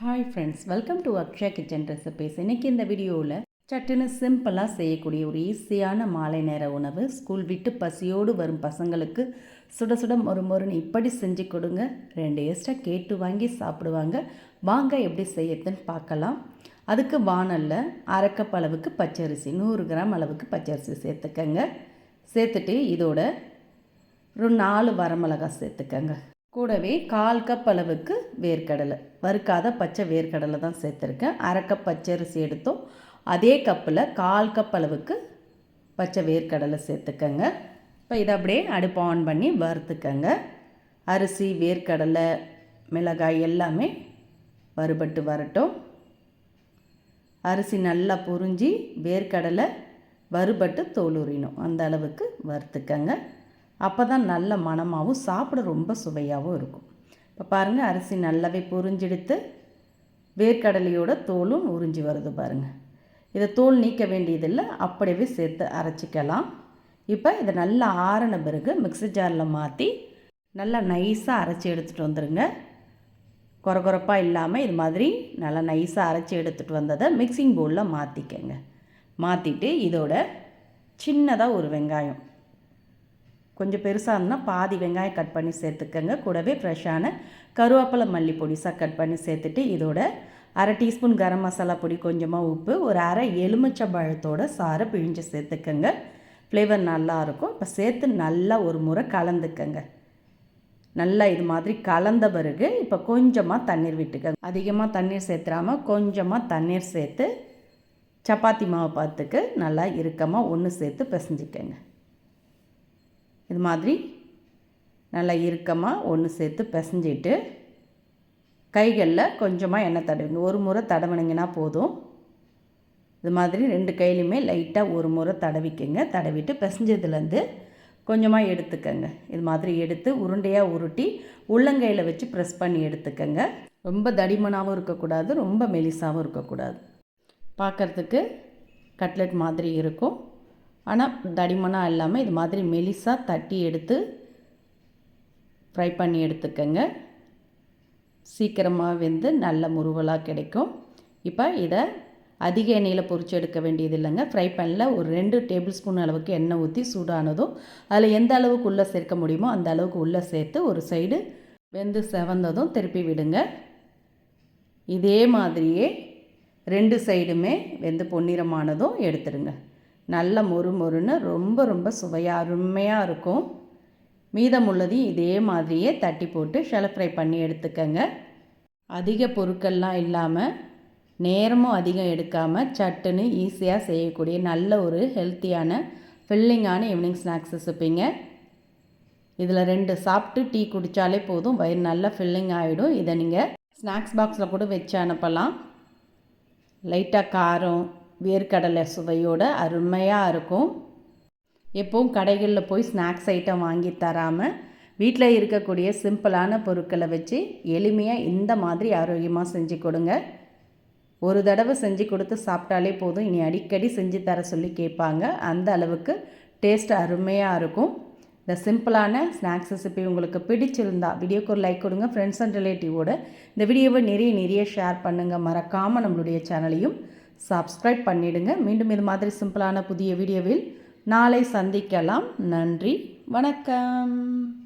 Hi friends welcome to Akshaya kitchen recipes இன்றைக்கி இந்த வீடியோவில் சட்டுன்னு சிம்பிளாக செய்யக்கூடிய ஒரு ஈஸியான மாலை நேர உணவு. ஸ்கூல் விட்டு பசியோடு வரும் பசங்களுக்கு சுட சுட மொறு மொறுன்னு இப்படி செஞ்சு கொடுங்க. ரெண்டு எக்ஸ்ட்ரா கேட்டு வாங்கி சாப்பிடுவாங்க. வாங்க எப்படி செய்யறதுன்னு பார்க்கலாம். அதுக்கு வானலில் அரைக்கப் அளவுக்கு பச்சரிசி நூறு கிராம் அளவுக்கு பச்சரிசி சேர்த்துக்கங்க. சேர்த்துட்டு இதோட ஒரு நாலு வரமிளகாய் சேர்த்துக்கங்க. கூடவே கால் கப் அளவுக்கு வேர்க்கடலை. வறுக்காத பச்சை வேர்க்கடலை தான் சேர்த்துருக்கேன். அரை கப் பச்சரிசி எடுத்தோம். அதே கப்பில் கால் கப் அளவுக்கு பச்சை வேர்க்கடலை சேர்த்துக்கங்க. இப்போ இதை அப்படியே அடுப்பு ஆன் பண்ணி வறுத்துக்கங்க. அரிசி வேர்க்கடலை மிளகாய் எல்லாமே வறுபட்டு வரட்டும். அரிசி நல்லா புரிஞ்சு வேர்க்கடலை வறுபட்டு தோல் உரியணும் அந்த அளவுக்கு வறுத்துக்கங்க. அப்போ தான் நல்ல மணமாகவும் சாப்பிட ரொம்ப சுவையாகவும் இருக்கும். இப்போ பாருங்கள் அரிசி நல்லாவே புரிஞ்செடுத்து வேர்க்கடலையோட தோலும் உறிஞ்சி வருது பாருங்கள் இதை தோல் நீக்க வேண்டியதில்லை அப்படியே சேர்த்து அரைச்சிக்கலாம். இப்போ இதை நல்லா ஆறின பிறகு மிக்ஸி ஜாரில் மாற்றி நல்லா நைஸாக அரைச்சி எடுத்துகிட்டு வந்துடுங்க குறகுறப்பாக இல்லாமல் இது மாதிரி நல்லா நைஸாக அரைச்சி எடுத்துகிட்டு வந்ததை மிக்சிங் பவுலில் மாற்றிக்கங்க மாற்றிட்டு இதோட சின்னதாக ஒரு வெங்காயம். கொஞ்சம் பெருசாக இருந்தால் பாதி வெங்காயம் கட் பண்ணி சேர்த்துக்கங்க. கூடவே ஃப்ரெஷ்ஷான கருவேப்பிலை மல்லி பொடிசாக கட் பண்ணி சேர்த்துட்டு இதோட அரை டீஸ்பூன் கரம் மசாலா பொடி கொஞ்சமாக உப்பு ஒரு அரை எலுமிச்சை பழத்தோட சாரை பிழிஞ்சு சேர்த்துக்கங்க. ஃப்ளேவர் நல்லாயிருக்கும் இப்போ சேர்த்து நல்லா ஒரு முறை கலந்துக்கங்க. நல்லா இது மாதிரி கலந்த பிறகு இப்போ கொஞ்சமாக தண்ணீர் விட்டுக்கங்க. அதிகமாக தண்ணீர் சேர்த்துறாமல் கொஞ்சமாக தண்ணீர் சேர்த்து சப்பாத்தி மாவு பார்த்துக்கு நல்லா இறுக்கமாக ஒன்று சேர்த்து பிசைஞ்சிக்கங்க. இது மாதிரி நல்லா இறுக்கமாக ஒன்று சேர்த்து பிசைஞ்சிட்டு கைகளில் கொஞ்சமாக எண்ணெய் தடவிங்க ஒரு முறை தடவினீங்கன்னா போதும். இது மாதிரி ரெண்டு கையிலையுமே லைட்டாக ஒரு முறை தடவிக்கங்க. தடவிட்டு பிசைஞ்சதுலேருந்து கொஞ்சமாக எடுத்துக்கங்க. இது மாதிரி எடுத்து உருண்டையாக உருட்டி உள்ளங்கையில் வச்சு ப்ரெஸ் பண்ணி எடுத்துக்கங்க. ரொம்ப தடிமனாகவும் இருக்கக்கூடாது ரொம்ப மெலிசாகவும் இருக்கக்கூடாது. பார்க்குறதுக்கு கட்லெட் மாதிரி இருக்கும். ஆனால் தடிமனாக இல்லாமல் இது மாதிரி மெலிசாக தட்டி எடுத்து ஃப்ரை பண்ணி எடுத்துக்கோங்க. சீக்கிரமாக வெந்து நல்ல முருவலாக கிடைக்கும். இப்போ இதை அதிக எண்ணெயில் பொறிச்சு எடுக்க வேண்டியது இல்லைங்க ஃப்ரை பேனில் ஒரு ரெண்டு டேபிள் ஸ்பூன் அளவுக்கு எண்ணெய் ஊற்றி சூடானதும் அதில் எந்த அளவுக்கு உள்ளே சேர்க்க முடியுமோ அந்த அளவுக்கு உள்ளே சேர்த்து ஒரு சைடு வெந்து செவந்ததும் திருப்பி விடுங்க. இதே மாதிரியே ரெண்டு சைடுமே வெந்து பொன்னிறமானதும் எடுத்துடுங்க. நல்ல மொறு மொறுன்னு ரொம்ப ரொம்ப சுவையாக அருமையாக இருக்கும். மீதமுள்ளதையும் இதே மாதிரியே தட்டி போட்டு ஷெல ஃப்ரை பண்ணி எடுத்துக்கங்க. அதிக பொருட்கள்லாம் இல்லாமல் நேரமும் அதிகம் எடுக்காமல் சட்டுன்னு ஈஸியாக செய்யக்கூடிய நல்ல ஒரு ஹெல்த்தியான ஃபில்லிங்கான ஈவினிங் ஸ்நாக்ஸ் ரெசிப்பிங்க இதில் ரெண்டு சாப்பிட்டு டீ குடித்தாலே போதும் வயிறு நல்லா ஃபில்லிங் ஆகிடும் இதை நீங்கள் ஸ்நாக்ஸ் பாக்ஸில் கூட வச்சு அனுப்பலாம். லைட்டாக காரம் வேர்க்கடலை சுவையோட அருமையாக இருக்கும். எப்பவும் கடைகளில் போய் ஸ்நாக்ஸ் ஐட்டம் வாங்கி தராமல் வீட்டில் இருக்கக்கூடிய சிம்பிளான பொருட்களை வச்சு எளிமையாக இந்த மாதிரி ஆரோக்கியமாக செஞ்சு கொடுங்க. ஒரு தடவை செஞ்சு கொடுத்து சாப்பிட்டாலே போதும். இனி அடிக்கடி செஞ்சு தர சொல்லி கேட்பாங்க. அந்த அளவுக்கு டேஸ்ட் அருமையாக இருக்கும். இந்த சிம்பிளான ஸ்நாக்ஸ் ரெசிபி உங்களுக்கு பிடிச்சிருந்தா வீடியோக்கு ஒரு லைக் கொடுங்க. ஃப்ரெண்ட்ஸ் அண்ட் ரிலேட்டிவோட இந்த வீடியோவை நிறைய நிறைய ஷேர் பண்ணுங்கள் மறக்காமல் நம்மளுடைய சேனலையும் சப்ஸ்கிரைப் பண்ணிவிடுங்க மீண்டும் இது மாதிரி சிம்பிளான புதிய வீடியோவில் நாளை சந்திக்கலாம். நன்றி. வணக்கம்.